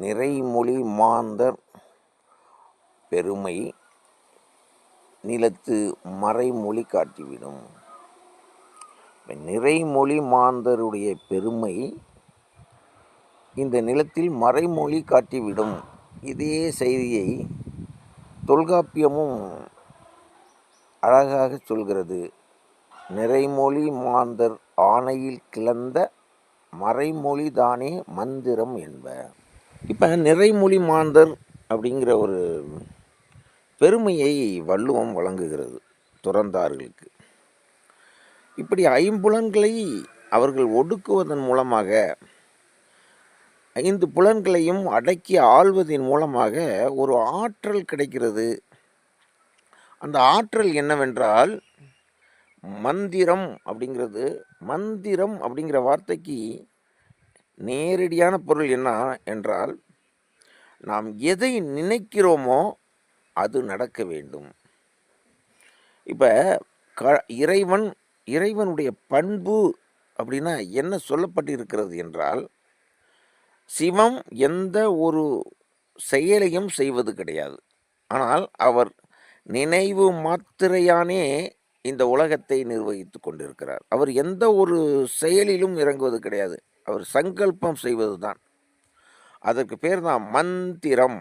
நிறைமொழி மாந்தர் பெருமை நிலத்து மறைமொழி காட்டிவிடும். நிறைமொழி மாந்தருடைய பெருமை இந்த நிலத்தில் மறைமொழி காட்டிவிடும். இதே செய்தியை தொல்காப்பியமும் அழகாக சொல்கிறது. நிறைமொழி மாந்தர் ஆணையில் கிளந்த மறைமொழி தானே மந்திரம் என்ப இப்போ நிறைமொழி மாந்தர் அப்படிங்கிற ஒரு பெருமையை வள்ளுவம் வழங்குகிறது துறந்தார்களுக்கு. இப்படி ஐம்புலன்களை அவர்கள் ஒடுக்குவதன் மூலமாக ஐந்து புலன்களையும் அடக்கி ஆள்வதன் மூலமாக ஒரு ஆற்றல் கிடைக்கிறது. அந்த ஆற்றல் என்னவென்றால் மந்திரம் அப்படிங்கிறது மந்திரம் அப்படிங்கிற வார்த்தைக்கு நேரடியான பொருள் என்ன என்றால் நாம் எதை நினைக்கிறோமோ அது நடக்க வேண்டும். இப்போ க இறைவன் இறைவனுடைய பண்பு அப்படின்னா என்ன சொல்லப்பட்டிருக்கிறது என்றால் சிவம் எந்த ஒரு செயலையும் செய்வது கிடையாது. ஆனால் அவர் நினைவு மாத்திரையானே இந்த உலகத்தை நிர்வகித்து கொண்டிருக்கிறார். அவர் எந்த ஒரு செயலிலும் இறங்குவது கிடையாது. அவர் சங்கல்பம் செய்வது தான் அதற்கு பேர் தான் மந்திரம்.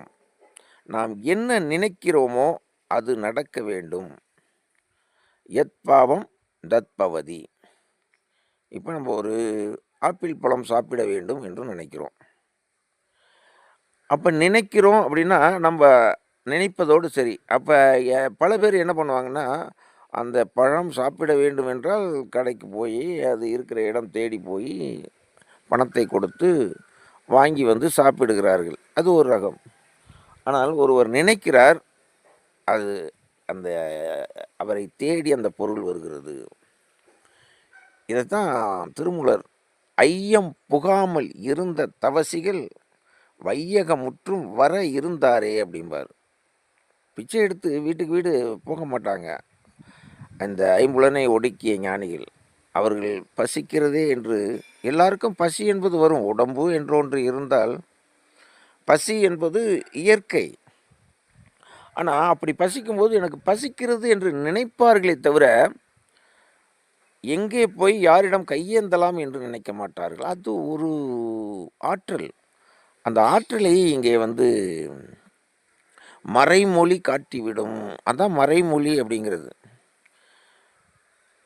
நாம் என்ன நினைக்கிறோமோ அது நடக்க வேண்டும். எத் பாவம் தத்பவதி இப்போ நம்ம ஒரு ஆப்பிள் பழம் சாப்பிட வேண்டும் என்று நினைக்கிறோம். அப்போ நினைக்கிறோம் அப்படின்னா நம்ம நினைப்பதோடு சரி. அப்போ பல பேர் என்ன பண்ணுவாங்கன்னா அந்த பழம் சாப்பிட வேண்டும் என்றால் கடைக்கு போய் அது இருக்கிற இடம் தேடி போய் பணத்தை கொடுத்து வாங்கி வந்து சாப்பிடுகிறார்கள். அது ஒரு ரகம். ஆனால் ஒருவர் நினைக்கிறார் அது அந்த அவரை தேடி அந்த பொருள் வருகிறது. இதைத்தான் திருமூலர் ஐயம் புகாமல் இருந்த தவசிகள் வையகமுற்றும் வர இருந்தாரே அப்படிம்பார். பிச்சை எடுத்து வீட்டுக்கு வீடு போக மாட்டாங்க. அந்த ஐம்புலனை ஒடுக்கிய ஞானிகள் அவர்கள் பசிக்கிறதே என்று எல்லாருக்கும் பசி என்பது வரும். உடம்பு என்று ஒன்று இருந்தால் பசி என்பது இயற்கை. ஆனால் அப்படி பசிக்கும்போது எனக்கு பசிக்கிறது என்று நினைப்பார்களே தவிர எங்கே போய் யாரிடம் கையேந்தலாம் என்று நினைக்க மாட்டார்கள். அது ஒரு ஆற்றல். அந்த ஆற்றலை இங்கே வந்து மறைமொழி காட்டிவிடும். அதான் மறைமொழி அப்படிங்கிறது.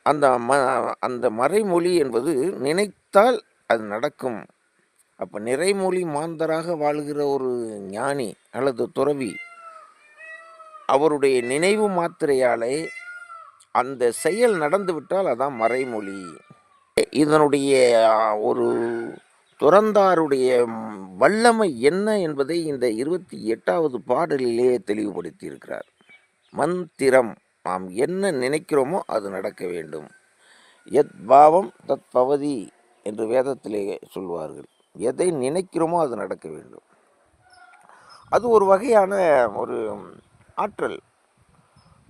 அந்த ம அந்த மறைமொழி என்பது நினைத்தால் அது நடக்கும். அப்போ நிறைமொழி மாந்தராக வாழ்கிற ஒரு ஞானி அல்லது துறவி அவருடைய நினைவு மாத்திரையாலே அந்த செயல் நடந்துவிட்டால் அதான் மறைமொழி. இதனுடைய ஒரு துறந்தாருடைய வல்லமை என்ன என்பதை இந்த இருபத்தி எட்டாவது பாடலிலே தெளிவுபடுத்தியிருக்கிறார். மந்திரம். நாம் என்ன நினைக்கிறோமோ அது நடக்க வேண்டும். எத் பாவம் தத் பவதி என்று வேதத்திலே சொல்வார்கள். எதை நினைக்கிறோமோ அது நடக்க வேண்டும். அது ஒரு வகையான ஒரு ஆற்றல்.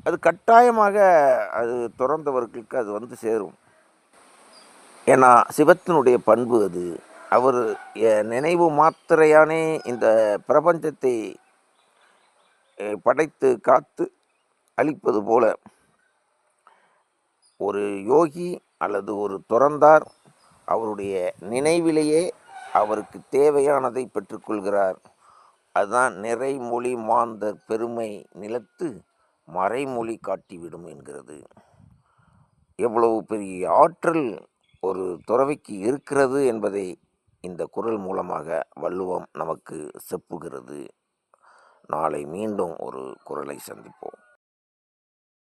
அது கட்டாயமாக அது துறந்தவர்களுக்கு அது வந்து சேரும். ஏன்னா சிவத்தினுடைய பண்பு அது. அவர் நினைவு மாத்திரையானே இந்த பிரபஞ்சத்தை படைத்து காத்து அளிப்பது போல ஒரு யோகி அல்லது ஒரு துறந்தார் அவருடைய நினைவிலேயே அவருக்கு தேவையானதை பெற்றுக்கொள்கிறார். அதுதான் நிறைமொழி மாந்தர் பெருமை நிலத்து மறைமொழி காட்டிவிடும் என்கிறது. எவ்வளவு பெரிய ஆற்றல் ஒரு துறவிக்கு இருக்கிறது என்பதை இந்த குரல் மூலமாக வள்ளுவம் நமக்கு செப்புகிறது. நாளை மீண்டும் ஒரு குரலை சந்திப்போம்.